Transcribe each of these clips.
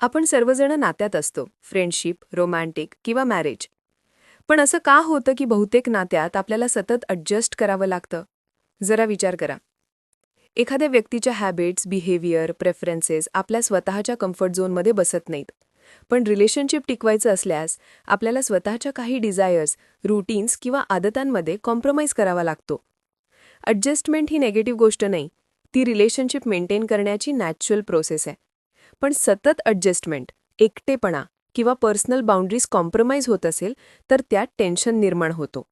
आपण सर्वजण नात्यात असतो फ्रेंडशिप रोमॅन्टिक किंवा मॅरेज पण असं का होतं की बहुतेक नात्यात आपल्याला सतत ॲडजस्ट करावं लागतं? जरा विचार करा. एखाद्या व्यक्तीच्या हॅबिट्स बिहेवियर प्रेफरन्सेस आपल्या स्वतःच्या कम्फर्ट झोनमध्ये बसत नाहीत. पण रिलेशनशिप टिकवायचं असल्यास आपल्याला स्वतःच्या काही डिझायर्स रुटीन्स किंवा आदतांमध्ये कॉम्प्रोमाइज करावा लागतो. अडजस्टमेंट ही नेगेटिव्ह गोष्ट नाही ती रिलेशनशिप मेंटेन करण्याची नॅचरल प्रोसेस आहे. पण सतत ॲडजस्टमेंट एकटेपणा किंवा पर्सनल बाउंड्रीज कॉम्प्रोमाइज होत असेल तर त्यात टेन्शन निर्माण होतो.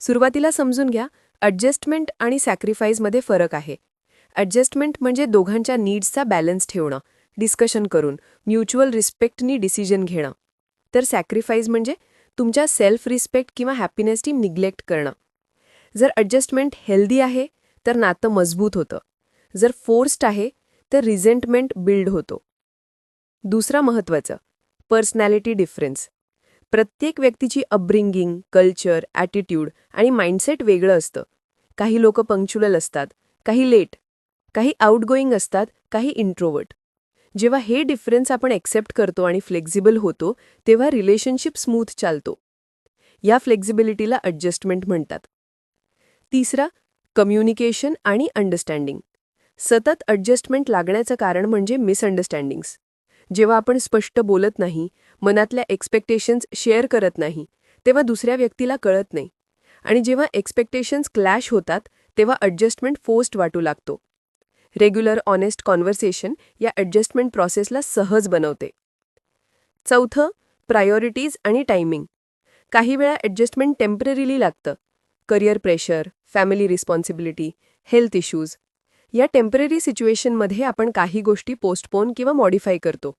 सुरुवातीला समजून घ्या अडजस्टमेंट आणि सॅक्रिफाईजमध्ये फरक आहे. ॲडजस्टमेंट म्हणजे दोघांच्या नीड्सचा बॅलन्स ठेवणं डिस्कशन करून म्युच्युअल रिस्पेक्टनी डिसिजन घेणं. तर सॅक्रिफाईज म्हणजे तुमच्या सेल्फ रिस्पेक्ट किंवा हॅपीनेसची निग्लेक्ट करणं. जर अडजस्टमेंट हेल्दी आहे तर नातं मजबूत होतं. जर फोर्स्ड आहे तर रिझेंटमेंट बिल्ड होतो. दुसरा महत्त्वाचं पर्सनॅलिटी डिफरन्स प्रत्येक व्यक्तीची अपब्रिंगिंग कल्चर ॲटिट्यूड आणि माइंडसेट वेगळं असतं. काही लोक पंक्च्युअल असतात काही लेट काही आउटगोईंग असतात काही इंट्रोवर्ट जेव्हा हे डिफरन्स आपण एक्सेप्ट करतो आणि फ्लेक्झिबल होतो तेव्हा रिलेशनशिप स्मूथ चालतो. या फ्लेक्झिबिलिटीला अडजस्टमेंट म्हणतात. तिसरा कम्युनिकेशन आणि अंडरस्टँडिंग सतत अडजस्टमेंट लागण्याचं कारण म्हणजे मिसअंडरस्टँडिंग्स जेव्हा आपण स्पष्ट बोलत नाही मनातल्या एक्सपेक्टेशन्स शेअर करत नाही तेव्हा दुसऱ्या व्यक्तीला कळत नाही. आणि जेव्हा एक्सपेक्टेशन्स क्लॅश होतात तेव्हा अडजस्टमेंट फोस्ट वाटू लागतो. रेग्युलर ऑनेस्ट कॉन्व्हर्सेशन या ॲडजस्टमेंट प्रोसेसला सहज बनवते. चौथं प्रायोरिटीज आणि टायमिंग काही वेळा ॲडजस्टमेंट टेम्पररीली लागतं. Career pressure family responsibility health issues या टेंपररी सिच्युएशनमध्ये आपण काही गोष्टी पोस्टपोन किंवा मॉडिफाय करतो.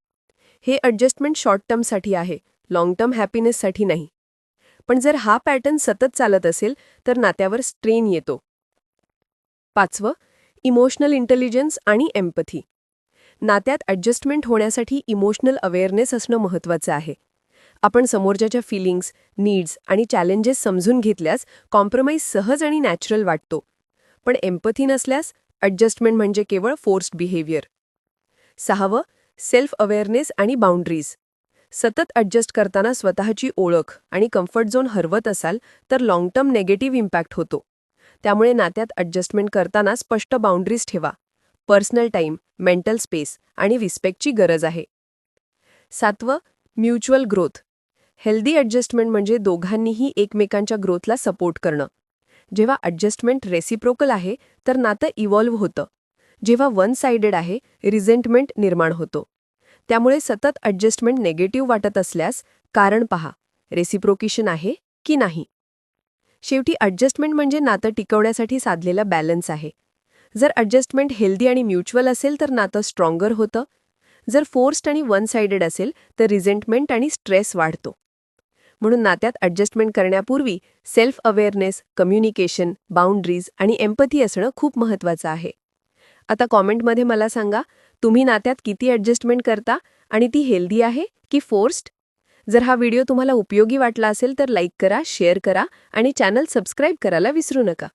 हे अडजस्टमेंट शॉर्ट टर्मसाठी आहे लाँग टर्म हॅपीनेससाठी नाही. पण जर हा पॅटर्न सतत चालत असेल तर नात्यावर स्ट्रेन येतो. पाचवं इमोशनल इंटेलिजन्स आणि एम्पथी नात्यात ॲडजस्टमेंट होण्यासाठी इमोशनल अवेअरनेस असणं महत्त्वाचं आहे. आपण समोरच्याच्या फिलिंग्स नीड्स आणि चॅलेंजेस समजून घेतल्यास कॉम्प्रोमाइज सहज आणि नॅचरल वाटतो. पण एम्पथी नसल्यास ॲडजस्टमेंट म्हणजे केवळ फोर्स्ड बिहेवियर सहावं सेल्फ अवेअरनेस आणि बाउंड्रीज सतत ॲडजस्ट करताना स्वतःची ओळख आणि कम्फर्ट झोन हरवत असाल तर लाँग टर्म नेगेटिव्ह इम्पॅक्ट होतो. त्यामुळे नात्यात ॲडजस्टमेंट करताना स्पष्ट बाउंड्रीज ठेवा. पर्सनल टाईम मेंटल स्पेस आणि रिस्पेक्टची गरज आहे. सातवं म्युच्युअल ग्रोथ हेल्दी ॲडजस्टमेंट म्हणजे दोघांनीही एकमेकांच्या ग्रोथला सपोर्ट करणं. जेव्हा अडजस्टमेंट रेसिप्रोकल आहे तर नातं इव्हॉल्व्ह होतं. जेव्हा वन साइडेड आहे रिझेंटमेंट निर्माण होतो. त्यामुळे सतत ॲडजस्टमेंट नेगेटिव्ह वाटत असल्यास कारण पहा रेसिप्रोकेशन आहे की नाही? शेवटी अडजस्टमेंट म्हणजे नातं टिकवण्यासाठी साधलेला बॅलन्स आहे. जर अडजस्टमेंट हेल्दी आणि म्युच्युअल असेल तर नातं स्ट्रॉंगर होतं. जर फोर्स्ड आणि वन साइडेड असेल तर रिझेंटमेंट आणि स्ट्रेस वाढतो. म्हणून नात्यात ॲडजस्टमेंट करण्यापूर्वी सेल्फ अवेअरनेस कम्युनिकेशन बाउंड्रीज आणि एम्पथी असणं खूप महत्त्वाचं आहे. आता कॉमेंटमध्ये मला सांगा तुम्ही नात्यात किती ॲडजस्टमेंट करता आणि ती हेल्दी आहे की फोर्स्ड जर हा व्हिडिओ तुम्हाला उपयोगी वाटला असेल तर लाईक करा शेअर करा आणि चॅनल सबस्क्राईब करायला विसरू नका.